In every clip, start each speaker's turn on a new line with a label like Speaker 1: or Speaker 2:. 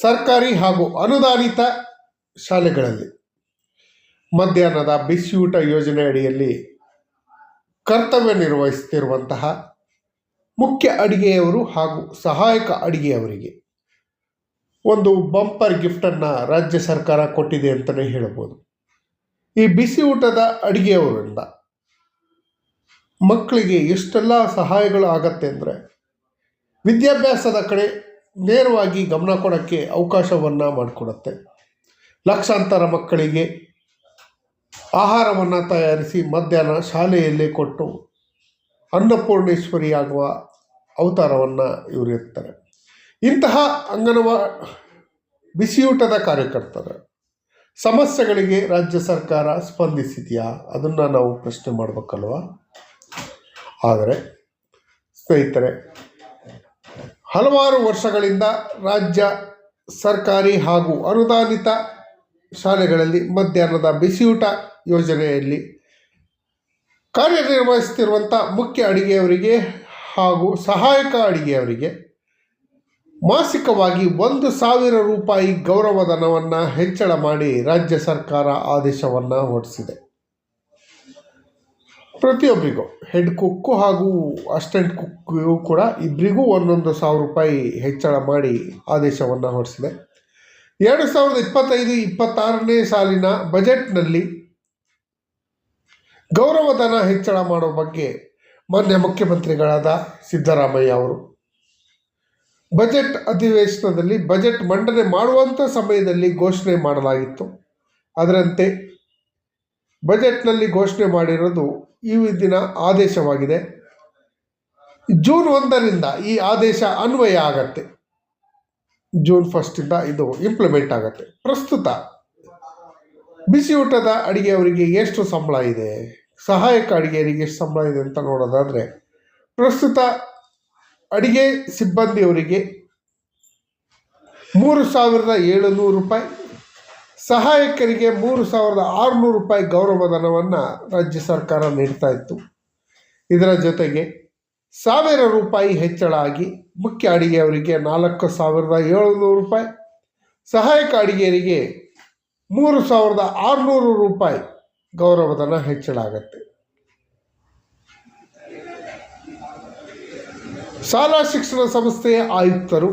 Speaker 1: ಸರ್ಕಾರಿ ಹಾಗೂ ಅನುದಾನಿತ ಶಾಲೆಗಳಲ್ಲಿ ಮಧ್ಯಾಹ್ನದ ಬಿಸಿಯೂಟ ಯೋಜನೆ ಅಡಿಯಲ್ಲಿ ಕರ್ತವ್ಯ ನಿರ್ವಹಿಸುತ್ತಿರುವಂತಹ ಮುಖ್ಯ ಅಡಿಗೆಯವರು ಹಾಗೂ ಸಹಾಯಕ ಅಡಿಗೆಯವರಿಗೆ ಒಂದು ಬಂಪರ್ ಗಿಫ್ಟನ್ನು ರಾಜ್ಯ ಸರ್ಕಾರ ಕೊಟ್ಟಿದೆ ಅಂತಲೇ ಹೇಳ್ಬೋದು ಈ ಬಿಸಿ ಊಟದ ಅಡಿಗೆಯವರಿಂದ ಮಕ್ಕಳಿಗೆ ಎಷ್ಟೆಲ್ಲ ಸಹಾಯಗಳು ಆಗತ್ತೆ ಅಂದರೆ ವಿದ್ಯಾಭ್ಯಾಸದ ಕಡೆ ನೇರವಾಗಿ ಗಮನ ಕೊಡೋಕ್ಕೆ ಅವಕಾಶವನ್ನು ಮಾಡಿಕೊಡುತ್ತೆ. ಲಕ್ಷಾಂತರ ಮಕ್ಕಳಿಗೆ ಆಹಾರವನ್ನು ತಯಾರಿಸಿ ಮಧ್ಯಾಹ್ನ ಶಾಲೆಯಲ್ಲೇ ಕೊಟ್ಟು ಅನ್ನಪೂರ್ಣೇಶ್ವರಿಯಾಗುವ ಅವತಾರವನ್ನು ಇವರು ಇರ್ತಾರೆ. ಇಂತಹ ಅಂಗನವಾ ಬಿಸಿಯೂಟದ ಕಾರ್ಯಕರ್ತರು, ಸಮಸ್ಯೆಗಳಿಗೆ ರಾಜ್ಯ ಸರ್ಕಾರ ಸ್ಪಂದಿಸಿದೆಯಾ? ಅದನ್ನು ನಾವು ಪ್ರಶ್ನೆ ಮಾಡಬೇಕಲ್ವ? ಆದರೆ ಸ್ನೇಹಿತರೆ ಹಲವಾರು ವರ್ಷಗಳಿಂದ ರಾಜ್ಯ ಸರ್ಕಾರಿ ಹಾಗೂ ಅನುದಾನಿತ ಶಾಲೆಗಳಲ್ಲಿ ಮಧ್ಯಾಹ್ನದ ಬಿಸಿಯೂಟ ಯೋಜನೆಯಲ್ಲಿ ಕಾರ್ಯನಿರ್ವಹಿಸುತ್ತಿರುವಂಥ ಮುಖ್ಯ ಅಡಿಗೆಯವರಿಗೆ ಹಾಗೂ ಸಹಾಯಕ ಅಡಿಗೆಯವರಿಗೆ ಮಾಸಿಕವಾಗಿ ಒಂದು ಸಾವಿರ ರೂಪಾಯಿ ಗೌರವಧನವನ್ನು ಹೆಚ್ಚಳ ಮಾಡಿ ರಾಜ್ಯ ಸರ್ಕಾರ ಆದೇಶವನ್ನು ಹೊರಡಿಸಿದೆ. ಪ್ರತಿಯೊಬ್ಬರಿಗೂ ಹೆಡ್ ಕುಕ್ಕು ಹಾಗೂ ಅಸಿಸ್ಟೆಂಟ್ ಕುಕ್ಕಿಗೂ ಕೂಡ ಇಬ್ಬರಿಗೂ ಒಂದೊಂದು ಸಾವಿರ ರೂಪಾಯಿ ಹೆಚ್ಚಳ ಮಾಡಿ ಆದೇಶವನ್ನು ಹೊರಡಿಸಿದೆ. ಎರಡು ಸಾವಿರದ ಇಪ್ಪತ್ತೈದು, ಇಪ್ಪತ್ತಾರನೇ ಸಾಲಿನ ಬಜೆಟ್ನಲ್ಲಿ ಗೌರವಧನ ಹೆಚ್ಚಳ ಮಾಡೋ ಬಗ್ಗೆ ಮಾನ್ಯ ಮುಖ್ಯಮಂತ್ರಿಗಳಾದ ಸಿದ್ದರಾಮಯ್ಯ ಅವರು. ಬಜೆಟ್ ಅಧಿವೇಶನದಲ್ಲಿ ಬಜೆಟ್ ಮಂಡನೆ ಮಾಡುವಂಥ ಸಮಯದಲ್ಲಿ ಘೋಷಣೆ ಮಾಡಲಾಗಿತ್ತು. ಅದರಂತೆ ಬಜೆಟ್ನಲ್ಲಿ ಘೋಷಣೆ ಮಾಡಿರೋದು ಈ ದಿನ ಆದೇಶವಾಗಿದೆ. ಜೂನ್ ಒಂದರಿಂದ ಈ ಆದೇಶ ಅನ್ವಯ ಆಗತ್ತೆ. ಜೂನ್ ಫಸ್ಟಿಂದ ಇದು ಇಂಪ್ಲಿಮೆಂಟ್ ಆಗುತ್ತೆ. ಪ್ರಸ್ತುತ ಬಿಸಿಯೂಟದ ಅಡಿಗೆಯವರಿಗೆ ಎಷ್ಟು ಸಂಬಳ ಇದೆ? ಸಹಾಯಕ ಅಡಿಗೆಯವರಿಗೆ ಎಷ್ಟು ಸಂಬಳ ಇದೆ ಅಂತ ನೋಡೋದಾದರೆ, ಪ್ರಸ್ತುತ ಅಡಿಗೆ ಸಿಬ್ಬಂದಿಯವರಿಗೆ ಮೂರು ಸಾವಿರದ ಏಳುನೂರು ರೂಪಾಯಿ ಸಹಾಯಕರಿಗೆ ಮೂರು ಸಾವಿರದ ಆರುನೂರು ರೂಪಾಯಿ ಗೌರವಧನವನ್ನು ರಾಜ್ಯ ಸರ್ಕಾರ ನೀಡ್ತಾ ಇತ್ತು. ಇದರ ಜೊತೆಗೆ ಸಾವಿರ ರೂಪಾಯಿ ಹೆಚ್ಚಳ ಆಗಿ ಮುಖ್ಯ ಅಡಿಗೆಯವರಿಗೆ ನಾಲ್ಕು ಸಾವಿರದ ಏಳುನೂರು ರೂಪಾಯಿ, ಸಹಾಯಕ ಅಡಿಗೆಯರಿಗೆ ಮೂರು ಸಾವಿರದ ಆರುನೂರು ರೂಪಾಯಿ ಗೌರವಧನ ಹೆಚ್ಚಳ ಆಗತ್ತೆ. ಶಾಲಾ ಶಿಕ್ಷಣ ಸಂಸ್ಥೆಯ ಆಯುಕ್ತರು,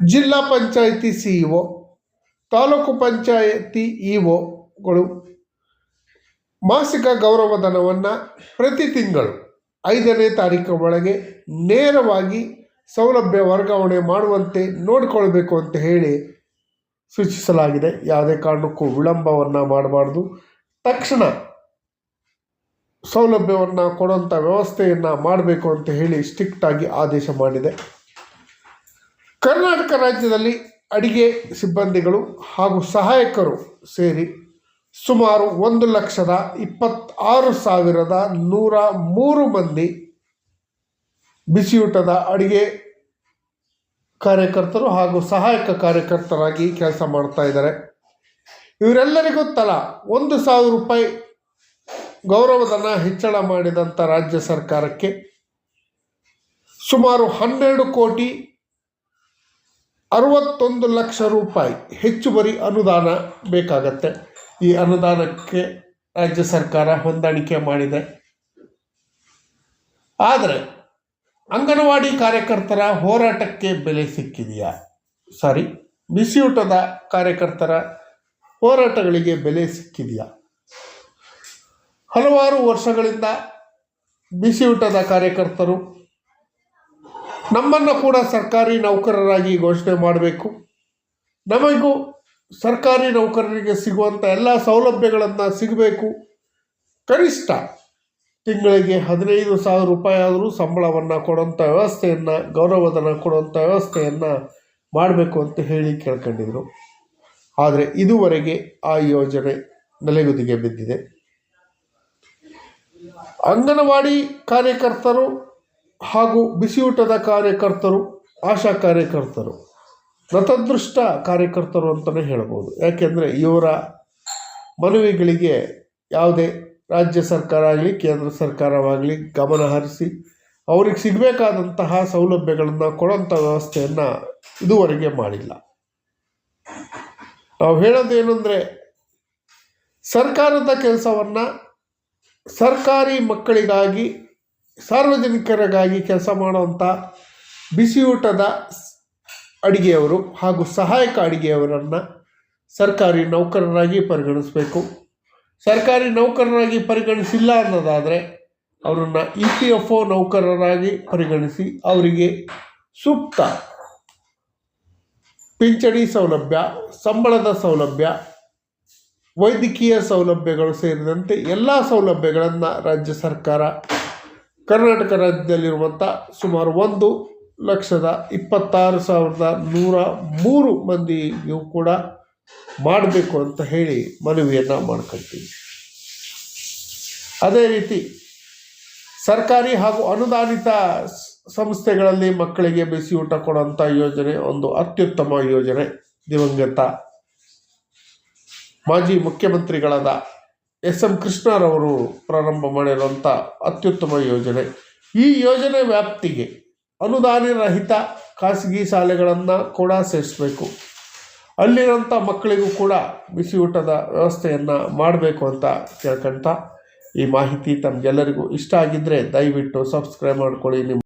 Speaker 1: ಜಿಲ್ಲಾ ಪಂಚಾಯಿತಿ ಸಿಇಒ ತಾಲೂಕು ಪಂಚಾಯತಿ ಇಒಗಳು ಮಾಸಿಕ ಗೌರವಧನವನ್ನು ಪ್ರತಿ ತಿಂಗಳು ಐದನೇ ತಾರೀಕು ಒಳಗೆ ನೇರವಾಗಿ ಸೌಲಭ್ಯ ವರ್ಗಾವಣೆ ಮಾಡುವಂತೆ ನೋಡಿಕೊಳ್ಬೇಕು ಅಂತ ಹೇಳಿ ಸೂಚಿಸಲಾಗಿದೆ. ಯಾವುದೇ ಕಾರಣಕ್ಕೂ ವಿಳಂಬವನ್ನು ಮಾಡಬಾರ್ದು. ತಕ್ಷಣ ಸೌಲಭ್ಯವನ್ನು ಕೊಡುವಂಥ ವ್ಯವಸ್ಥೆಯನ್ನು ಮಾಡಬೇಕು ಅಂತ ಹೇಳಿ ಸ್ಟ್ರಿಕ್ಟಾಗಿ ಆದೇಶ ಮಾಡಿದೆ. ಕರ್ನಾಟಕ ರಾಜ್ಯದಲ್ಲಿ ಅಡಿಗೆ ಸಿಬ್ಬಂದಿಗಳು ಹಾಗೂ ಸಹಾಯಕರು ಸೇರಿ ಸುಮಾರು ಒಂದು ಲಕ್ಷದ ಇಪ್ಪತ್ತಾರು ಸಾವಿರದ ನೂರ ಮೂರು ಮಂದಿ ಬಿಸಿಯೂಟದ ಅಡಿಗೆ ಕಾರ್ಯಕರ್ತರು ಹಾಗೂ ಸಹಾಯಕ ಕಾರ್ಯಕರ್ತರಾಗಿ ಕೆಲಸ ಮಾಡ್ತಾ ಇದ್ದಾರೆ. ಇವರೆಲ್ಲರಿಗೂ ತಲಾ ಒಂದು ಸಾವಿರ ರೂಪಾಯಿ ಗೌರವಧನ ಹೆಚ್ಚಳ ಮಾಡಿದಂಥ ರಾಜ್ಯ ಸರ್ಕಾರಕ್ಕೆ ಸುಮಾರು ಹನ್ನೆರಡು ಕೋಟಿ ಅರವತ್ತೊಂದು ಲಕ್ಷ ರೂಪಾಯಿ ಹೆಚ್ಚುವರಿ ಅನುದಾನ ಬೇಕಾಗತ್ತೆ. ಈ ಅನುದಾನಕ್ಕೆ ರಾಜ್ಯ ಸರ್ಕಾರ ಹೊಂದಾಣಿಕೆ ಮಾಡಿದೆ. ಆದರೆ ಅಂಗನವಾಡಿ ಕಾರ್ಯಕರ್ತರ ಹೋರಾಟಕ್ಕೆ ಬೆಲೆ ಸಿಕ್ಕಿದೆಯಾ? ಸಾರಿ, ಬಿಸಿಯೂಟದ ಕಾರ್ಯಕರ್ತರ ಹೋರಾಟಗಳಿಗೆ ಬೆಲೆ ಸಿಕ್ಕಿದೆಯಾ? ಹಲವಾರು ವರ್ಷಗಳಿಂದ ಬಿಸಿಯೂಟದ ಕಾರ್ಯಕರ್ತರು ನಮ್ಮನ್ನು ಕೂಡ ಸರ್ಕಾರಿ ನೌಕರರಾಗಿ ಘೋಷಣೆ ಮಾಡಬೇಕು. ನಮಗೂ ಸರ್ಕಾರಿ ನೌಕರರಿಗೆ ಸಿಗುವಂಥ ಎಲ್ಲ ಸೌಲಭ್ಯಗಳನ್ನು ಸಿಗಬೇಕು. ಕನಿಷ್ಠ ತಿಂಗಳಿಗೆ ಹದಿನೈದು ಸಾವಿರ ರೂಪಾಯಿ ಆದರೂ ಸಂಬಳವನ್ನು ಕೊಡುವಂಥ ವ್ಯವಸ್ಥೆಯನ್ನು ಗೌರವಧನ ಕೊಡುವಂಥ ವ್ಯವಸ್ಥೆಯನ್ನು ಮಾಡಬೇಕು ಅಂತ ಹೇಳಿ ಕೇಳ್ಕೊಂಡಿದ್ರು. ಆದರೆ ಇದುವರೆಗೆ ಆ ಯೋಜನೆ ನೆಲೆಗುದಿಗೆ ಬಿದ್ದಿದೆ. ಅಂಗನವಾಡಿ ಕಾರ್ಯಕರ್ತರು ಹಾಗೂ ಬಿಸಿಯೂಟದ ಕಾರ್ಯಕರ್ತರು, ಆಶಾ ಕಾರ್ಯಕರ್ತರು, ರಥದೃಷ್ಟ ಕಾರ್ಯಕರ್ತರು ಅಂತಲೇ ಹೇಳ್ಬೋದು. ಯಾಕೆಂದರೆ ಇವರ ಮನವಿಗಳಿಗೆ ಯಾವುದೇ ರಾಜ್ಯ ಸರ್ಕಾರ ಆಗಲಿ, ಕೇಂದ್ರ ಸರ್ಕಾರವಾಗಲಿ ಗಮನ ಹರಿಸಿ ಅವ್ರಿಗೆ ಸಿಗಬೇಕಾದಂತಹ ಸೌಲಭ್ಯಗಳನ್ನು ಕೊಡೋಂಥ ವ್ಯವಸ್ಥೆಯನ್ನು ಇದುವರೆಗೆ ಮಾಡಿಲ್ಲ. ನಾವು ಹೇಳೋದೇನೆಂದರೆ, ಸರ್ಕಾರದ ಕೆಲಸವನ್ನು ಸರ್ಕಾರಿ ಮಕ್ಕಳಿಗಾಗಿ ಸಾರ್ವಜನಿಕರಿಗಾಗಿ ಕೆಲಸ ಮಾಡುವಂಥ ಬಿಸಿಯೂಟದ ಅಡಿಗೆಯವರು ಹಾಗೂ ಸಹಾಯಕ ಅಡಿಗೆಯವರನ್ನು ಸರ್ಕಾರಿ ನೌಕರರಾಗಿ ಪರಿಗಣಿಸಬೇಕು. ಸರ್ಕಾರಿ ನೌಕರರಾಗಿ ಪರಿಗಣಿಸಿಲ್ಲ ಅನ್ನೋದಾದರೆ ಅವರನ್ನು ಇ ಪಿ ಎಫ್ ಒ ನೌಕರರಾಗಿ ಪರಿಗಣಿಸಿ ಅವರಿಗೆ ಸೂಕ್ತ ಪಿಂಚಣಿ ಸೌಲಭ್ಯ, ಸಂಬಳದ ಸೌಲಭ್ಯ, ವೈದ್ಯಕೀಯ ಸೌಲಭ್ಯಗಳು ಸೇರಿದಂತೆ ಎಲ್ಲ ಸೌಲಭ್ಯಗಳನ್ನು ರಾಜ್ಯ ಸರ್ಕಾರ ಕರ್ನಾಟಕ ರಾಜ್ಯದಲ್ಲಿರುವಂಥ ಸುಮಾರು ಒಂದು ಲಕ್ಷದ ಇಪ್ಪತ್ತಾರು ಸಾವಿರದ ನೂರ ಮೂರು ಮಂದಿಗೂ ಕೂಡ ಮಾಡಬೇಕು ಅಂತ ಹೇಳಿ ಮನವಿಯನ್ನು ಮಾಡ್ಕೊಳ್ತೀವಿ ಅದೇ ರೀತಿ ಸರ್ಕಾರಿ ಹಾಗೂ ಅನುದಾನಿತ ಸಂಸ್ಥೆಗಳಲ್ಲಿ ಮಕ್ಕಳಿಗೆ ಬಿಸಿಯೂಟ ಊಟ ಕೊಡುವಂಥ ಯೋಜನೆ ಒಂದು ಅತ್ಯುತ್ತಮ ಯೋಜನೆ ದಿವಂಗತ ಮಾಜಿ ಮುಖ್ಯಮಂತ್ರಿಗಳಾದ ಎಸ್ ಎಂ ಕೃಷ್ಣರವರು ಪ್ರಾರಂಭ ಮಾಡಿರುವಂಥ ಅತ್ಯುತ್ತಮ ಯೋಜನೆ. ಈ ಯೋಜನೆ ವ್ಯಾಪ್ತಿಗೆ ಅನುದಾನರಹಿತ ಖಾಸಗಿ ಶಾಲೆಗಳನ್ನು ಕೂಡ ಸೇರಿಸಬೇಕು. ಅಲ್ಲಿರೋಂಥ ಮಕ್ಕಳಿಗೂ ಕೂಡ ಬಿಸಿಯೂಟದ ವ್ಯವಸ್ಥೆಯನ್ನು ಮಾಡಬೇಕು ಅಂತ ಕೇಳ್ಕೊಂತ ಈ ಮಾಹಿತಿ ತಮಗೆಲ್ಲರಿಗೂ ಇಷ್ಟ ಆಗಿದ್ದರೆ ದಯವಿಟ್ಟು ಸಬ್ಸ್ಕ್ರೈಬ್ ಮಾಡ್ಕೊಳ್ಳಿ. ನಿಮ್ಮ